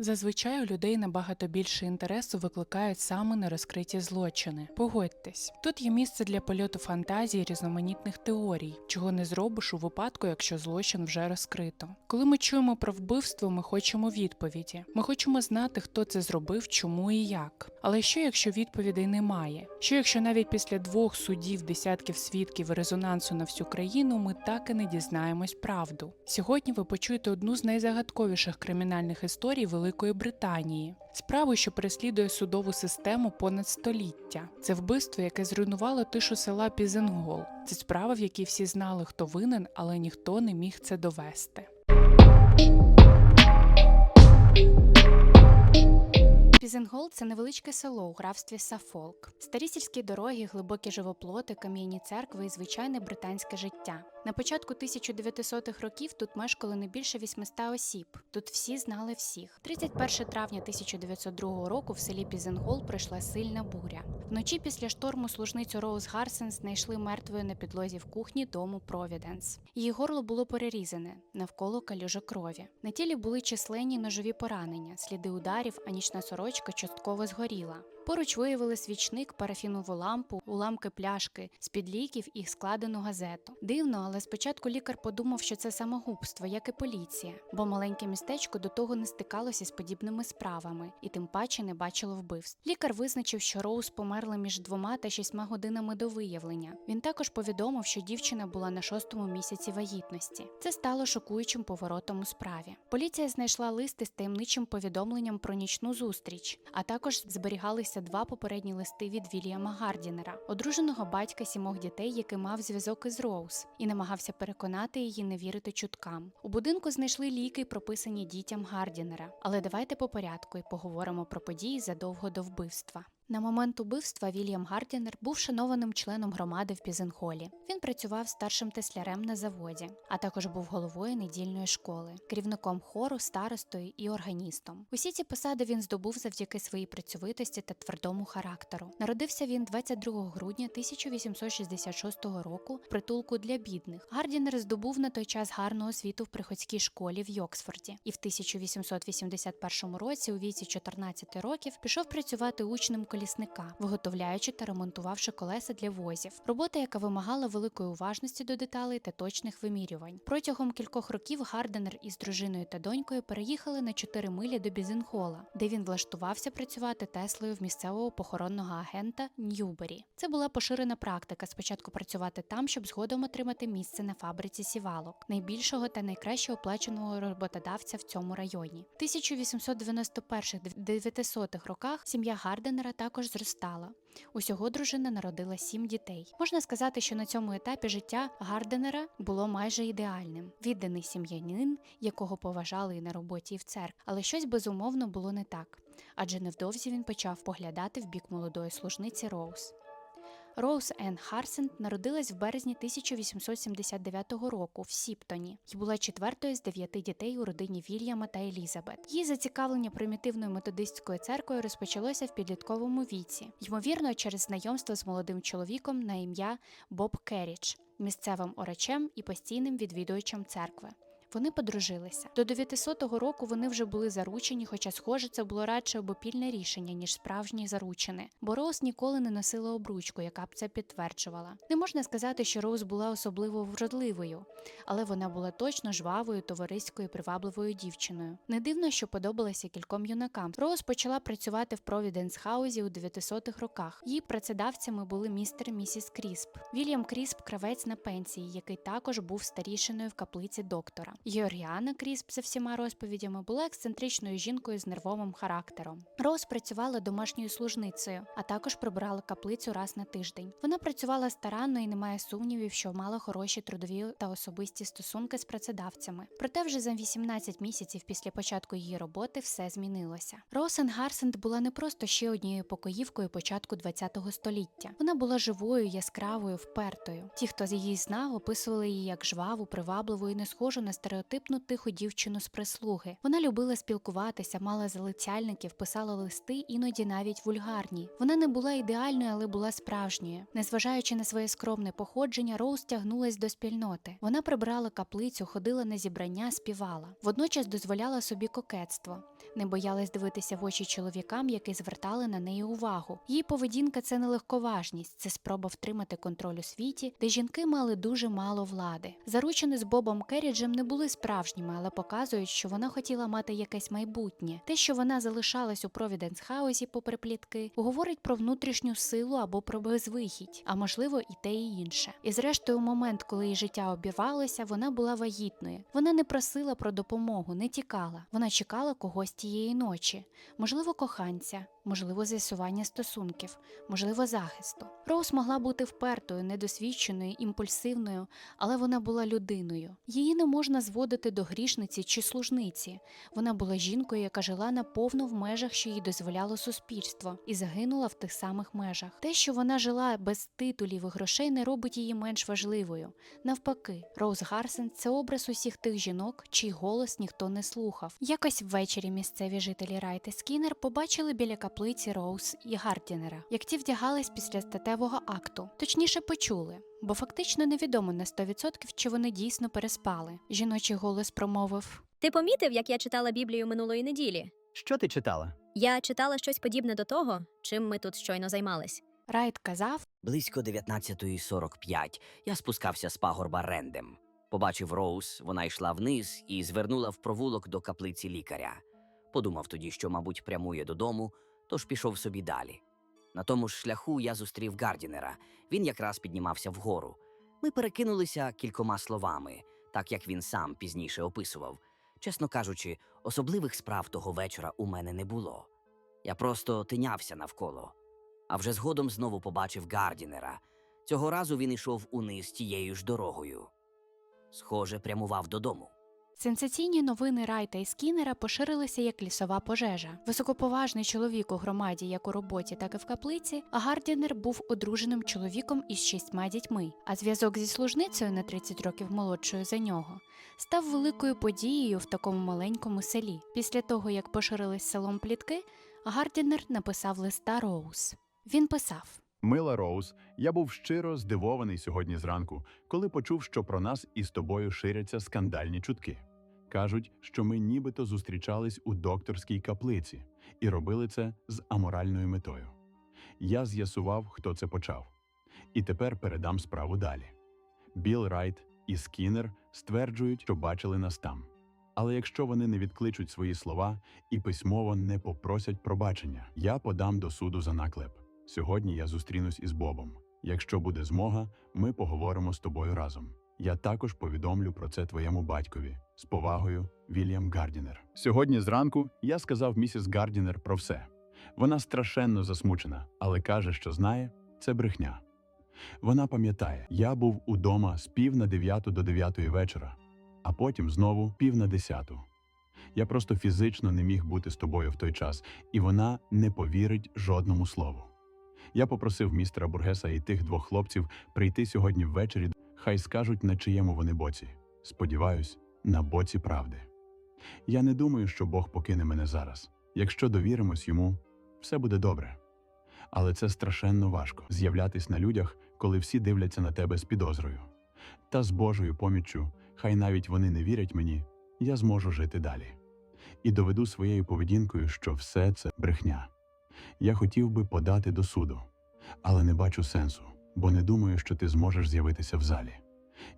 Зазвичай у людей набагато більше інтересу викликають саме нерозкриті злочини. Погодьтесь, тут є місце для польоту фантазії різноманітних теорій, чого не зробиш у випадку, якщо злочин вже розкрито. Коли ми чуємо про вбивство, ми хочемо відповіді. Ми хочемо знати, хто це зробив, чому і як. Але що якщо відповідей немає? Що якщо навіть після двох судів, десятків свідків резонансу на всю країну ми так і не дізнаємось правду? Сьогодні ви почуєте одну з найзагадковіших кримінальних історій Великої Британії. Справу, що переслідує судову систему понад століття. Це вбивство, яке зруйнувало тишу села Пізенгол. Це справа, в якій всі знали, хто винен, але ніхто не міг це довести. Це невеличке село у графстві Сафолк. Старі сільські дороги, глибокі живоплоти, кам'яні церкви і звичайне британське життя. На початку 1900-х років тут мешкало не більше 800 осіб. Тут всі знали всіх. 31 травня 1902 року в селі Пізенгол прийшла сильна буря. Вночі після шторму служницю Роуз Гарсен знайшли мертвою на підлозі в кухні дому Провіденс. Її горло було перерізане, навколо калюжа крові. На тілі були численні ножові поранення, сліди ударів, а нічна сорочка частково згоріла. Поруч виявили свічник, парафінову лампу, уламки пляшки, з-під ліків і складену газету. Дивно, але спочатку лікар подумав, що це самогубство, як і поліція, бо маленьке містечко до того не стикалося з подібними справами і тим паче не бачило вбивств. Лікар визначив, що Роуз померла між двома та шістьма годинами до виявлення. Він також повідомив, що дівчина була на шостому місяці вагітності. Це стало шокуючим поворотом у справі. Поліція знайшла листи з таємничим повідомленням про нічну зустріч, а також зберігалися два попередні листи від Вільяма Гардінера, одруженого батька сімох дітей, який мав зв'язок із Роуз, і намагався переконати її не вірити чуткам. У будинку знайшли ліки, прописані дітям Гардінера. Але давайте по порядку і поговоримо про події задовго до вбивства. На момент убивства Вільям Гардінер був шанованим членом громади в Пізенхолі. Він працював старшим теслярем на заводі, а також був головою недільної школи, керівником хору, старостою і органістом. Усі ці посади він здобув завдяки своїй працьовитості та твердому характеру. Народився він 22 грудня 1866 року в притулку для бідних. Гардінер здобув на той час гарну освіту в приходській школі в Йоксфорді і в 1881 році, у віці 14 років, пішов працювати учнем колісника, виготовляючи та ремонтувавши колеса для возів. Робота, яка вимагала великої уважності до деталей та точних вимірювань. Протягом кількох років Гарденер із дружиною та донькою переїхали на 4 милі до Бізенхола, де він влаштувався працювати Теслою в місцевого похоронного агента Ньюбері. Це була поширена практика спочатку працювати там, щоб згодом отримати місце на фабриці сівалок, найбільшого та найкраще оплаченого роботодавця в цьому районі. В 1891-900 роках сім'я Гарденера також зростала. Усього дружина народила сім дітей. Можна сказати, що на цьому етапі життя Гарденера було майже ідеальним. Відданий сім'янин, якого поважали і на роботі, і в церкві. Але щось безумовно було не так. Адже невдовзі він почав поглядати в бік молодої служниці Роуз. Роуз Енн Харсент народилась в березні 1879 року в Сіптоні і була четвертою з дев'яти дітей у родині Вільяма та Елізабет. Її зацікавлення примітивною методистською церквою розпочалося в підлітковому віці, ймовірно, через знайомство з молодим чоловіком на ім'я Боб Керрідж, місцевим орачем і постійним відвідувачем церкви. Вони подружилися. До 900-го року вони вже були заручені, хоча, схоже, це було радше обопільне рішення, ніж справжні заручини. Бо Роуз ніколи не носила обручку, яка б це підтверджувала. Не можна сказати, що Роуз була особливо вродливою, але вона була точно жвавою, товариською, привабливою дівчиною. Не дивно, що подобалася кільком юнакам. Роуз почала працювати в Провіденс Хаузі у 900-х роках. Її працедавцями були містер місіс Крісп. Вільям Крісп кравець на пенсії, який також був старішиною в каплиці доктора. Георгіана Крісп, за всіма розповідями, була ексцентричною жінкою з нервовим характером. Роуз працювала домашньою служницею, а також прибирала каплицю раз на тиждень. Вона працювала старанно і немає сумнівів, що мала хороші трудові та особисті стосунки з працедавцями. Проте вже за 18 місяців після початку її роботи все змінилося. Роусен Гарсент була не просто ще однією покоївкою початку ХХ століття. Вона була живою, яскравою, впертою. Ті, хто її знав, описували її як жваву, привабливу і не схожу на стереотипну тиху дівчину з прислуги. Вона любила спілкуватися, мала залицяльників, писала листи, іноді навіть вульгарні. Вона не була ідеальною, але була справжньою. Незважаючи на своє скромне походження, Роуз тягнулась до спільноти. Вона прибрала каплицю, ходила на зібрання, співала. Водночас дозволяла собі кокетство. не боялась дивитися в очі чоловікам, які звертали на неї увагу. Її поведінка це не легковажність, це спроба втримати контроль у світі, де жінки мали дуже мало влади. Заручини з Бобом Керріджем не були справжніми, але показують, що вона хотіла мати якесь майбутнє. Те, що вона залишалась у Провіденс Хаусі, попри плітки, говорить про внутрішню силу або про безвихідь, а можливо і те, і інше. І зрештою, у момент, коли її життя обірвалося, вона була вагітною. Вона не просила про допомогу, не тікала. Вона чекала когось тієї ночі, можливо, коханця, можливо, з'ясування стосунків, можливо, захисту. Роуз могла бути впертою, недосвідченою, імпульсивною, але вона була людиною. Її не можна зводити до грішниці чи служниці. Вона була жінкою, яка жила наповно в межах, що їй дозволяло суспільство, і загинула в тих самих межах. Те, що вона жила без титулів і грошей, не робить її менш важливою. Навпаки, Роуз Гарсен це образ усіх тих жінок, чий голос ніхто не слухав. Якось ввечері місцеві жителі Райт і Скіннер побачили біля каплиці Роуз і Гардінера, як ті вдягались після статевого акту. Точніше почули, бо фактично невідомо на 100% чи вони дійсно переспали. Жіночий голос промовив. Ти помітив, як я читала Біблію минулої неділі? Що ти читала? Я читала щось подібне до того, чим ми тут щойно займались. Райт казав, Близько 19.45 я спускався з пагорба рендем. Побачив Роуз, вона йшла вниз і звернула в провулок до каплиці лікаря. Подумав тоді, що, мабуть, прямує додому, тож пішов собі далі. На тому ж шляху я зустрів Гардінера. Він якраз піднімався вгору. Ми перекинулися кількома словами, так як він сам пізніше описував. Чесно кажучи, особливих справ того вечора у мене не було. Я просто тинявся навколо. А вже згодом знову побачив Гардінера. Цього разу він йшов униз тією ж дорогою. Схоже, прямував додому. Сенсаційні новини Райта і Скіннера поширилися як лісова пожежа. Високоповажний чоловік у громаді, як у роботі, так і в каплиці, Гардінер був одруженим чоловіком із шістьма дітьми. А зв'язок зі служницею на 30 років молодшою за нього став великою подією в такому маленькому селі. Після того, як поширились селом плітки, Гардінер написав листа Роуз. Він писав. Мила Роуз, я був щиро здивований сьогодні зранку, коли почув, що про нас із тобою ширяться скандальні чутки. Кажуть, що ми нібито зустрічались у докторській каплиці і робили це з аморальною метою. Я з'ясував, хто це почав. І тепер передам справу далі. Біл Райт і Скіннер стверджують, що бачили нас там. Але якщо вони не відкличуть свої слова і письмово не попросять пробачення, я подам до суду за наклеп. Сьогодні я зустрінусь із Бобом. Якщо буде змога, ми поговоримо з тобою разом. Я також повідомлю про це твоєму батькові. З повагою, Вільям Гардінер. Сьогодні зранку я сказав місіс Гардінер про все. Вона страшенно засмучена, але каже, що знає, це брехня. Вона пам'ятає, я був удома з пів на дев'яту до дев'ятої вечора, а потім знову пів на десяту. Я просто фізично не міг бути з тобою в той час, і вона не повірить жодному слову. Я попросив містера Бургеса і тих двох хлопців прийти сьогодні ввечері, хай скажуть, на чиєму вони боці. Сподіваюсь, на боці правди. Я не думаю, що Бог покине мене зараз. Якщо довіримось йому, все буде добре. Але це страшенно важко з'являтись на людях, коли всі дивляться на тебе з підозрою. Та з Божою поміччю, хай навіть вони не вірять мені, я зможу жити далі. І доведу своєю поведінкою, що все це брехня. Я хотів би подати до суду, але не бачу сенсу, бо не думаю, що ти зможеш з'явитися в залі.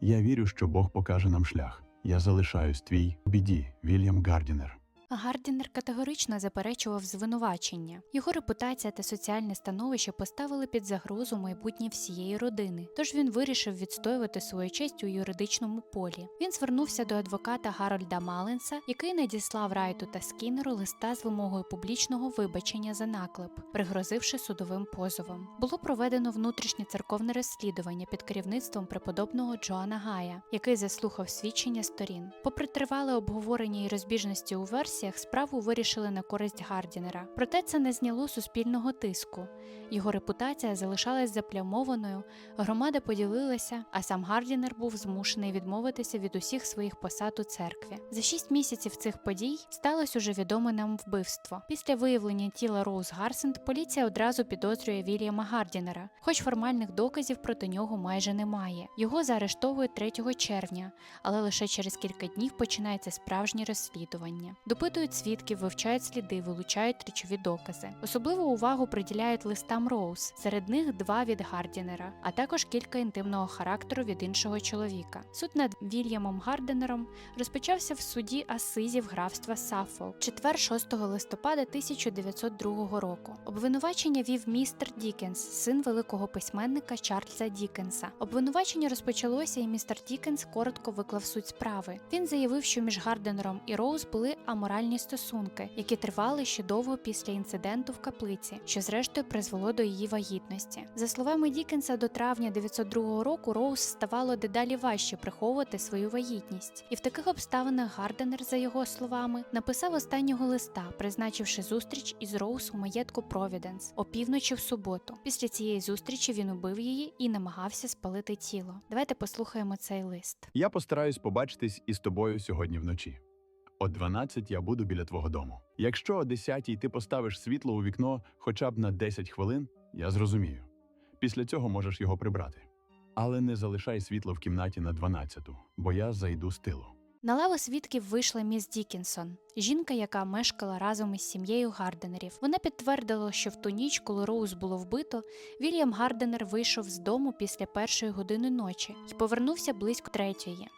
Я вірю, що Бог покаже нам шлях. Я залишаюсь твій у біді, Вільям Гардінер. Гардінер категорично заперечував звинувачення. Його репутація та соціальне становище поставили під загрозу майбутнє всієї родини. Тож він вирішив відстоювати свою честь у юридичному полі. Він звернувся до адвоката Гарольда Маленса, який надіслав Райту та Скіннеру листа з вимогою публічного вибачення за наклеп, пригрозивши судовим позовом. Було проведено внутрішнє церковне розслідування під керівництвом преподобного Джоана Гая, який заслухав свідчення сторін. Попри тривале обговорення і розбіжності у версіях, справу вирішили на користь Гардінера. Проте це не зняло суспільного тиску. Його репутація залишалась заплямованою, громада поділилася, а сам Гардінер був змушений відмовитися від усіх своїх посад у церкві. За шість місяців цих подій сталося уже відоме нам вбивство. Після виявлення тіла Роуз Гарсенд поліція одразу підозрює Вільяма Гардінера, хоч формальних доказів проти нього майже немає. Його заарештовують 3 червня, але лише через кілька днів починається справжнє розслідування. Допит свідків, вивчають сліди, вилучають речові докази. Особливу увагу приділяють листам Роуз. Серед них два від Гардінера, а також кілька інтимного характеру від іншого чоловіка. Суд над Вільямом Гарденером розпочався в суді Асизів графства Саффолк 4-6 листопада 1902 року. Обвинувачення вів містер Дікенс, син великого письменника Чарльза Дікенса. Обвинувачення розпочалося, і містер Дікенс коротко виклав суть справи. Він заявив, що між Гарденером і Роуз були аморальні стосунки, які тривали ще довго після інциденту в каплиці, що зрештою призвело до її вагітності. За словами Дікенса, до травня 902 року Роуз ставало дедалі важче приховувати свою вагітність, і в таких обставинах Гарденер, за його словами, написав останнього листа, призначивши зустріч із Роуз у маєтку Провіденс опівночі в суботу. Після цієї зустрічі він убив її і намагався спалити тіло. Давайте послухаємо цей лист. Я постараюсь побачитись із тобою сьогодні вночі. О 12 я буду біля твого дому. Якщо о 10 ти поставиш світло у вікно хоча б на 10 хвилин, я зрозумію. Після цього можеш його прибрати. Але не залишай світло в кімнаті на 12, бо я зайду з тилу. На лаву свідків вийшла міс Дікінсон, жінка, яка мешкала разом із сім'єю Гарденерів. Вона підтвердила, що в ту ніч, коли Роуз було вбито, Вільям Гарденер вийшов з дому після першої години ночі і повернувся близько третьої.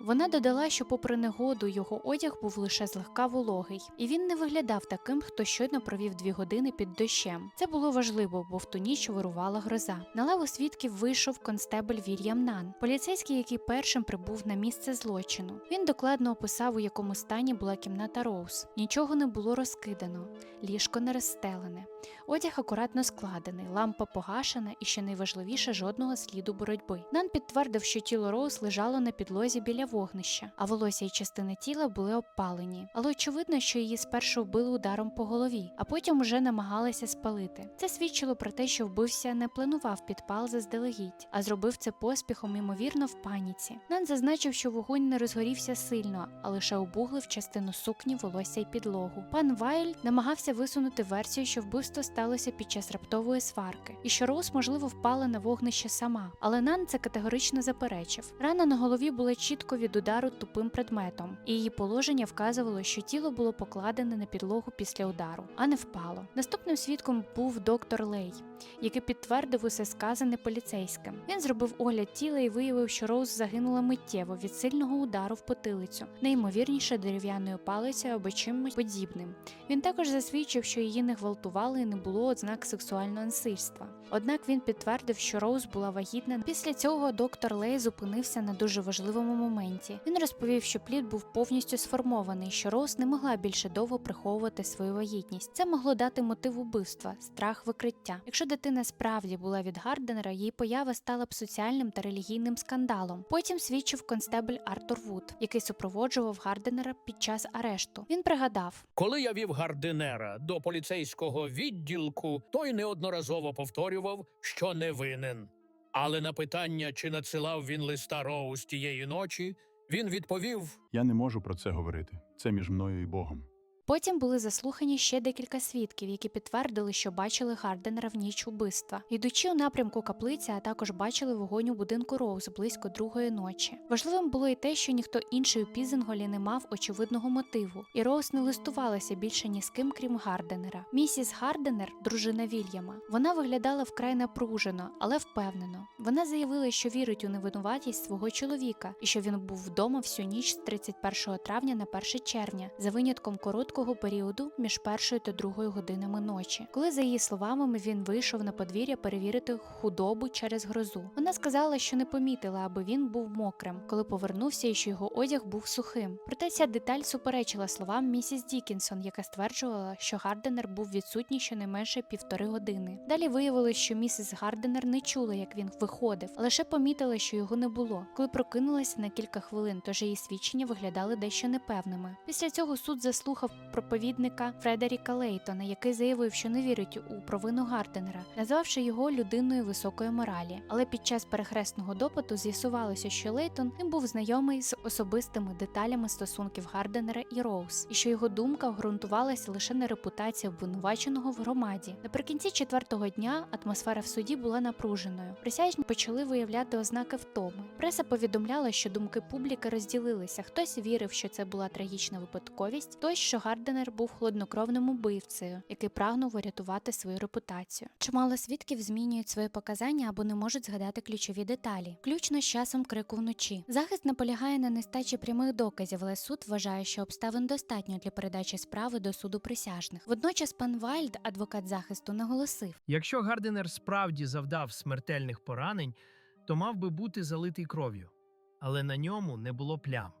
Вона додала, що, попри негоду, його одяг був лише злегка вологий, і він не виглядав таким, хто щойно провів дві години під дощем. Це було важливо, бо в ту ніч вирувала гроза. На лаву свідків вийшов констебель Вільям Нан, поліцейський, який першим прибув на місце злочину. Він докладно описав, у якому стані була кімната Роуз. Нічого не було розкидано, ліжко не розстелене, одяг акуратно складений, лампа погашена і, що найважливіше, жодного сліду боротьби. Нан підтвердив, що тіло Роуз лежало на підлозі біля вогнища, а волосся і частини тіла були обпалені. Але очевидно, що її спершу вбили ударом по голові, а потім уже намагалися спалити. Це свідчило про те, що вбився не планував підпал заздалегідь, а зробив це поспіхом, ймовірно, в паніці. Нан зазначив, що вогонь не розгорівся сильно, а лише обуглив частину сукні, волосся й підлогу. Пан Вайль намагався висунути версію, що вбивство сталося під час раптової сварки, і що Роуз, можливо, впала на вогнище сама. Але Нан це категорично заперечив. Рана на голові була чітко від удару тупим предметом, і її положення вказувало, що тіло було покладене на підлогу після удару, а не впало. Наступним свідком був доктор Лей, який підтвердив усе сказане поліцейським. Він зробив огляд тіла і виявив, що Роуз загинула миттєво від сильного удару в потилицю, неймовірніше дерев'яною палицею або чимось подібним. Він також засвідчив, що її не гвалтували і не було ознак сексуального насильства. Однак він підтвердив, що Роуз була вагітна. Після цього доктор Лей зупинився на дуже важливому моменті. Він розповів, що плід був повністю сформований, що Роуз не могла більше довго приховувати свою вагітність. Це могло дати мотив убивства, страх викриття. Якщо дитина справді була від Гарденера, її поява стала б соціальним та релігійним скандалом. Потім свідчив констебель Артур Вуд, який супроводжував Гарденера під час арешту. Він пригадав. Коли я вів Гардинера до поліцейського відділку, той неодноразово повторював, що не винен. Але на питання, чи надсилав він листа Роуз тієї ночі, він відповів: Я не можу про це говорити. Це між мною і Богом. Потім були заслухані ще декілька свідків, які підтвердили, що бачили Гарденера в ніч убивства, йдучи у напрямку каплиці, а також бачили вогонь у будинку Роуз близько другої ночі. Важливим було й те, що ніхто інший у Пізенголі не мав очевидного мотиву, і Роуз не листувалася більше ні з ким, крім Гарденера. Місіс Гарденер, дружина Вільяма, вона виглядала вкрай напружено, але впевнено. Вона заявила, що вірить у невинуватість свого чоловіка і що він був вдома всю ніч з 31 травня на 1 червня, за винятком короткого періоду між першою та другою годинами ночі, коли, за її словами, він вийшов на подвір'я перевірити худобу через грозу. Вона сказала, що не помітила, аби він був мокрим, коли повернувся і що його одяг був сухим. Проте ця деталь суперечила словам місіс Дікінсон, яка стверджувала, що Гарденер був відсутній щонайменше півтори години. Далі виявилось, що місіс Гарденер не чула, як він виходив, лише помітила, що його не було, коли прокинулася на кілька хвилин, тож її свідчення виглядали дещо непевними. Після цього суд заслухав проповідника Фредеріка Лейтона, який заявив, що не вірить у провину Гарденера, назвавши його людиною високої моралі. Але під час перехресного допиту з'ясувалося, що Лейтон не був знайомий з особистими деталями стосунків Гарденера і Роуз, і що його думка ґрунтувалася лише на репутації обвинуваченого в громаді. Наприкінці четвертого дня атмосфера в суді була напруженою. Присяжні почали виявляти ознаки втоми. Преса повідомляла, що думки публіки розділилися. Хтось вірив, що це була трагічна випадковість, хтось, що Гарденер був хладнокровним убивцею, який прагнув врятувати свою репутацію. Чимало свідків змінюють свої показання або не можуть згадати ключові деталі, включно з часом крику вночі. Захист наполягає на нестачі прямих доказів, але суд вважає, що обставин достатньо для передачі справи до суду присяжних. Водночас пан Вальд, адвокат захисту, наголосив. Якщо Гарденер справді завдав смертельних поранень, то мав би бути залитий кров'ю, але на ньому не було плям.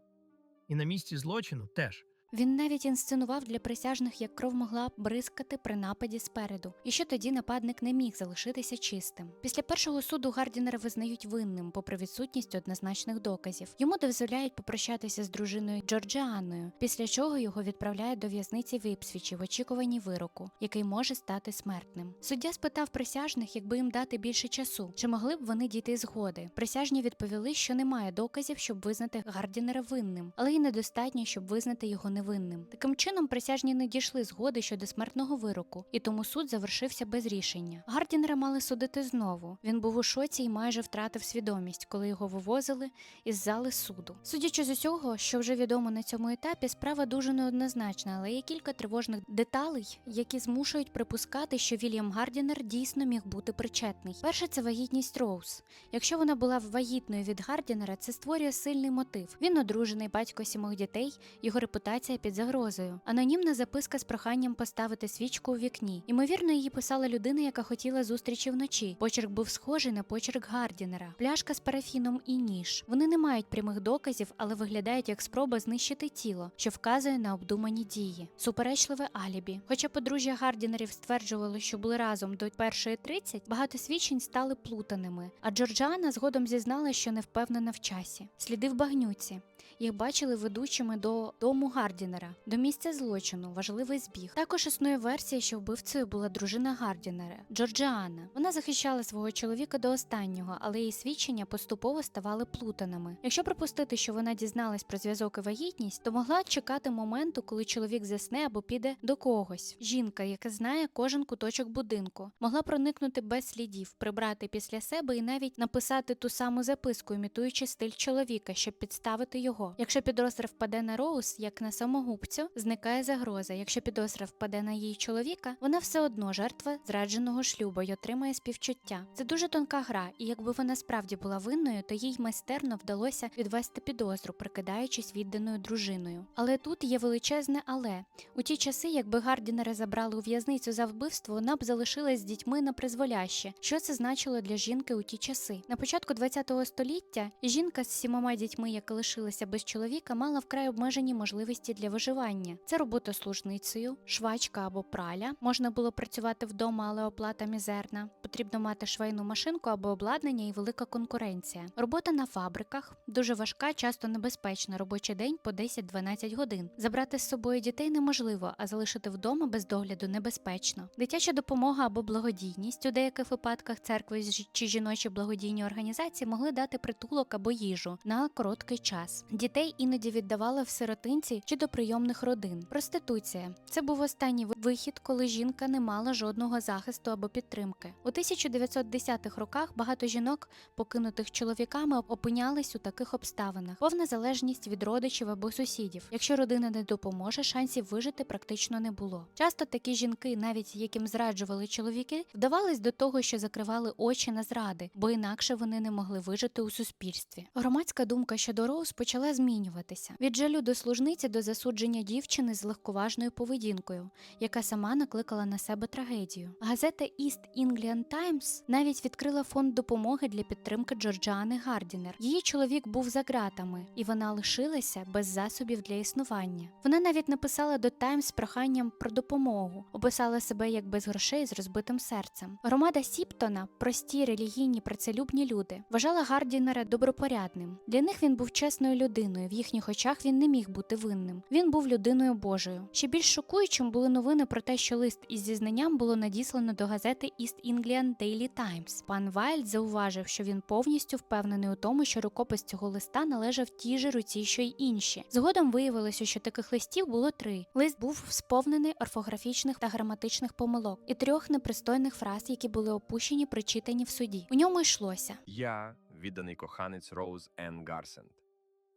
І на місці злочину теж. Він навіть інсценував для присяжних, як кров могла бризкати при нападі спереду, і що тоді нападник не міг залишитися чистим. Після першого суду Гардінера визнають винним, попри відсутність однозначних доказів. Йому дозволяють попрощатися з дружиною Джорджіаною, після чого його відправляють до в'язниці в в очікуванні вироку, який може стати смертним. Суддя спитав присяжних, якби їм дати більше часу, чи могли б вони дійти згоди. Присяжні відповіли, що немає доказів, щоб визнати Гардінера винним, але й недостатньо, щоб визнати його невинним. Таким чином, присяжні не дійшли згоди щодо смертного вироку, і тому суд завершився без рішення. Гардінера мали судити знову. Він був у шоці і майже втратив свідомість, коли його вивозили із зали суду. Судячи з усього, що вже відомо на цьому етапі, справа дуже неоднозначна, але є кілька тривожних деталей, які змушують припускати, що Вільям Гардінер дійсно міг бути причетний. Перше це вагітність Роуз. Якщо вона була вагітною від Гардінера, це створює сильний мотив. Він одружений батько сімох дітей, його репутація під загрозою. Анонімна записка з проханням поставити свічку у вікні. Ймовірно, її писала людина, яка хотіла зустрічі вночі. Почерк був схожий на почерк Гардінера, пляшка з парафіном і ніж. Вони не мають прямих доказів, але виглядають як спроба знищити тіло, що вказує на обдумані дії. Суперечливе алібі. Хоча подружжя Гардінерів стверджувало, що були разом до першої 30, багато свідчень стали плутаними. А Джорджана згодом зізнала, що не впевнена в часі. Сліди в багнюці. Їх бачили ведучими до дому Гардінера, до місця злочину, важливий збіг. Також існує версія, що вбивцею була дружина Гардінера Джорджіана. Вона захищала свого чоловіка до останнього, але її свідчення поступово ставали плутаними. Якщо припустити, що вона дізналась про зв'язок і вагітність, то могла чекати моменту, коли чоловік засне або піде до когось. Жінка, яка знає кожен куточок будинку, могла проникнути без слідів, прибрати після себе і навіть написати ту саму записку, імітуючи стиль чоловіка, щоб підставити його. Якщо підозра впаде на Роуз, як на самогубцю, зникає загроза. Якщо підозра впаде на її чоловіка, вона все одно жертва зрадженого шлюбу й отримає співчуття. Це дуже тонка гра, і якби вона справді була винною, то їй майстерно вдалося відвести підозру, прикидаючись відданою дружиною. Але тут є величезне але у ті часи, якби Гардінера забрали у в'язницю за вбивство, вона б залишилась з дітьми на призволяще. Що це значило для жінки у ті часи? На початку ХХ століття жінка з сімома дітьми, яка лишилася без чоловіка, мала вкрай обмежені можливості для виживання. Це робота служницею, швачка або праля. Можна було працювати вдома, але оплата мізерна. Потрібно мати швейну машинку або обладнання і велика конкуренція. Робота на фабриках дуже важка, часто небезпечна. Робочий день по 10-12 годин. Забрати з собою дітей неможливо, а залишити вдома без догляду небезпечно. Дитяча допомога або благодійність у деяких випадках церкви чи жіночі благодійні організації могли дати притулок або їжу на короткий час. Дітей іноді віддавали в сиротинці чи до прийомних родин. Проституція це був останній вихід, коли жінка не мала жодного захисту або підтримки. У 1910-х роках багато жінок, покинутих чоловіками, опинялись у таких обставинах. Повна залежність від родичів або сусідів. Якщо родина не допоможе, шансів вижити практично не було. Часто такі жінки, навіть яким зраджували чоловіки, вдавались до того, що закривали очі на зради, бо інакше вони не могли вижити у суспільстві. Громадська думка щодо Роуз почала змінюватися від жалю до служниці до засудження дівчини з легковажною поведінкою, яка сама накликала на себе трагедію. Газета East Anglian Times навіть відкрила фонд допомоги для підтримки Джорджіани Гардінер. Її чоловік був за ґратами, і вона лишилася без засобів для існування. Вона навіть написала до з проханням про допомогу, описала себе як без грошей з розбитим серцем. Громада Сіптона, прості релігійні працелюбні люди, вважала Гардінера добропорядним. Для них він був чесною людиною. Людиною. В їхніх очах він не міг бути винним. Він був людиною Божою. Ще більш шокуючим були новини про те, що лист із зізнанням було надіслано до газети East Anglian Daily Times. Пан Вайлд зауважив, що він повністю впевнений у тому, що рукопис цього листа належав тій же руці, що й інші. Згодом виявилося, що таких листів було три. Лист був сповнений орфографічних та граматичних помилок і трьох непристойних фраз, які були опущені при читанні в суді. У ньому йшлося. Я відданий коханець Роуз Енн Гарсенд.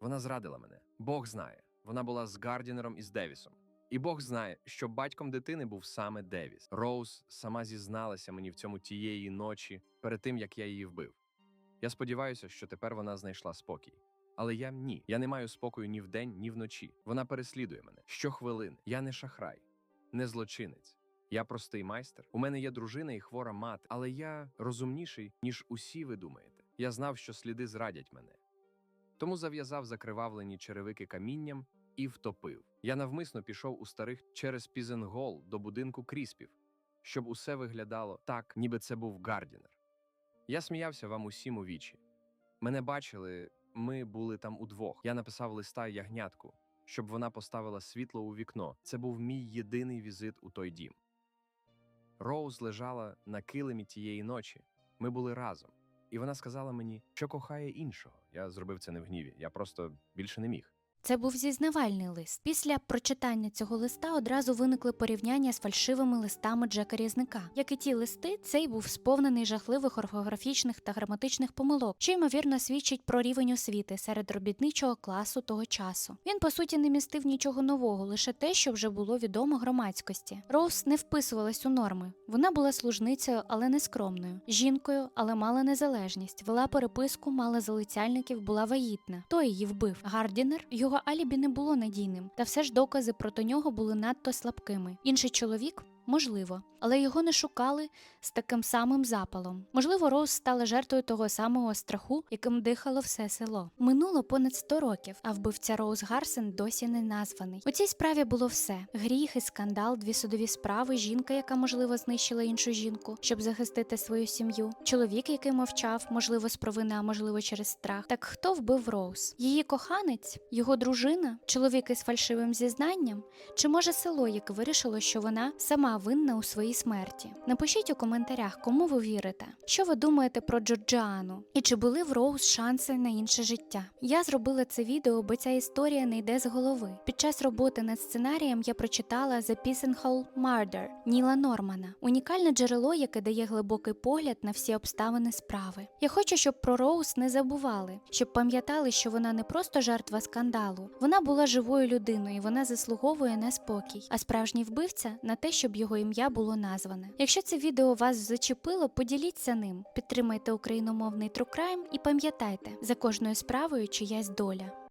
Вона зрадила мене. Бог знає. Вона була з Гардінером і з Девісом. І Бог знає, що батьком дитини був саме Девіс. Роуз сама зізналася мені в цьому тієї ночі перед тим, як я її вбив. Я сподіваюся, що тепер вона знайшла спокій. Але я ні. Я не маю спокою ні вдень, ні вночі. Вона переслідує мене. Щохвилини. Я не шахрай, не злочинець. Я простий майстер. У мене є дружина і хвора мати, але я розумніший, ніж усі ви думаєте. Я знав, що сліди зрадять мене. Тому зав'язав закривавлені черевики камінням і втопив. Я навмисно пішов у старих через Пізенгол до будинку кріспів, щоб усе виглядало так, ніби це був Гардінер. Я сміявся вам усім у вічі. Мене бачили, ми були там удвох. Я написав листа ягнятку, щоб вона поставила світло у вікно. Це був мій єдиний візит у той дім. Роуз лежала на килимі тієї ночі. Ми були разом. І вона сказала мені, що кохає іншого. Я зробив це не в гніві. Я просто більше не міг. Це був зізнавальний лист. Після прочитання цього листа одразу виникли порівняння з фальшивими листами Джека Різника. Як і ті листи, цей був сповнений жахливих орфографічних та граматичних помилок, що ймовірно свідчить про рівень освіти серед робітничого класу того часу. Він по суті не містив нічого нового, лише те, що вже було відомо громадськості. Роуз не вписувалась у норми. Вона була служницею, але не скромною, жінкою, але мала незалежність, вела переписку, мала залицяльників, була вагітна. Хто її вбив? Гардінер його алібі не було надійним, та все ж докази проти нього були надто слабкими. Інший чоловік. Можливо, але його не шукали з таким самим запалом. Можливо, Роуз стала жертвою того самого страху, яким дихало все село. Минуло понад 100 років, а вбивця Роуз Гарсен досі не названий. У цій справі було все: гріх і скандал, дві судові справи, жінка, яка можливо знищила іншу жінку, щоб захистити свою сім'ю, чоловік, який мовчав, можливо, з провини, а можливо, через страх. Так хто вбив Роуз? Її коханець, його дружина, чоловік із фальшивим зізнанням, чи може село, яке вирішило, що вона сама винна у своїй смерті? Напишіть у коментарях, кому ви вірите, що ви думаєте про Джорджіану, і чи були в Роуз шанси на інше життя? Я зробила це відео, бо ця історія не йде з голови. Під час роботи над сценарієм я прочитала The Pisenhole Murder Ніла Нормана, унікальне джерело, яке дає глибокий погляд на всі обставини справи. Я хочу, щоб про Роуз не забували, щоб пам'ятали, що вона не просто жертва скандалу, вона була живою людиною, вона заслуговує на спокій. А справжній вбивця на те, щоб його ім'я було назване. Якщо це відео вас зачепило, поділіться ним, підтримайте україномовний True Crime і пам'ятайте, за кожною справою чиясь доля.